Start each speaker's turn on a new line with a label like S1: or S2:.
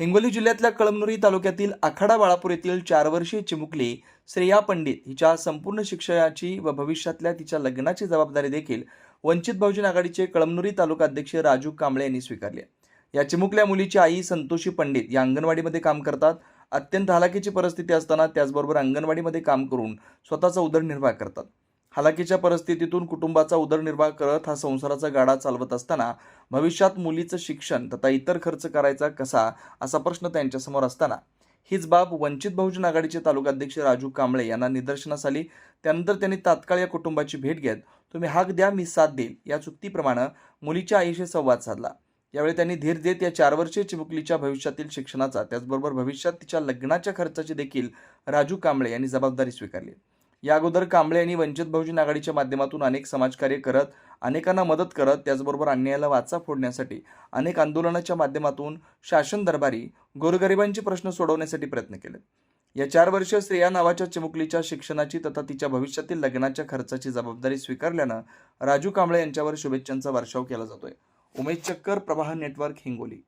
S1: हिंगोली जिल्ह्यातल्या कळमनुरी तालुक्यातील आखाडा बाळापूर येथील चार वर्षीय चिमुकली श्रेया पंडित हिच्या संपूर्ण शिक्षणाची व भविष्यातल्या तिच्या लग्नाची जबाबदारी देखील वंचित बहुजन आघाडीचे कळमनुरी तालुका अध्यक्ष राजू कांबळे यांनी स्वीकारली या चिमुकल्या मुलीची आई संतोषी पंडित या अंगणवाडीमध्ये काम करतात. अत्यंत हलाखीची परिस्थिती असताना त्याचबरोबर अंगणवाडीमध्ये काम करून स्वतःचा उदरनिर्वाह करतात. हालाकीच्या परिस्थितीतून कुटुंबाचा उदरनिर्वाह करत हा संसाराचा गाडा चालवत असताना भविष्यात मुलीचं शिक्षण तथा इतर खर्च करायचा कसा असा प्रश्न त्यांच्यासमोर असताना हीच बाब वंचित बहुजन आघाडीचे तालुकाध्यक्ष राजू कांबळे यांना निदर्शनास आली. त्यानंतर त्यांनी तात्काळ या कुटुंबाची भेट घेत तुम्ही हाक द्या मी साथ देईल. या चुक्तीप्रमाणे मुलीच्या आईशी संवाद साधला. यावेळी त्यांनी धीर देत या चार वर्षीय चिमुकलीच्या भविष्यातील शिक्षणाचा त्याचबरोबर भविष्यात तिच्या लग्नाच्या खर्चाची देखील राजू कांबळे यांनी जबाबदारी स्वीकारली. या अगोदर कांबळे यांनी वंचित बहुजन आघाडीच्या माध्यमातून अनेक समाजकार्य करत अनेकांना मदत करत त्याचबरोबर अन्यायाला वाचा फोडण्यासाठी अनेक आंदोलनाच्या माध्यमातून शासन दरबारी गोरगरिबांचे प्रश्न सोडवण्यासाठी प्रयत्न केले. या चार वर्षीय स्त्रिया नावाच्या चिमुकलीच्या शिक्षणाची तथा तिच्या भविष्यातील लग्नाच्या खर्चाची जबाबदारी स्वीकारल्यानं राजू कांबळे यांच्यावर शुभेच्छांचा वर्षाव केला जातोय. उमेश चक्कर प्रवाह नेटवर्क हिंगोली.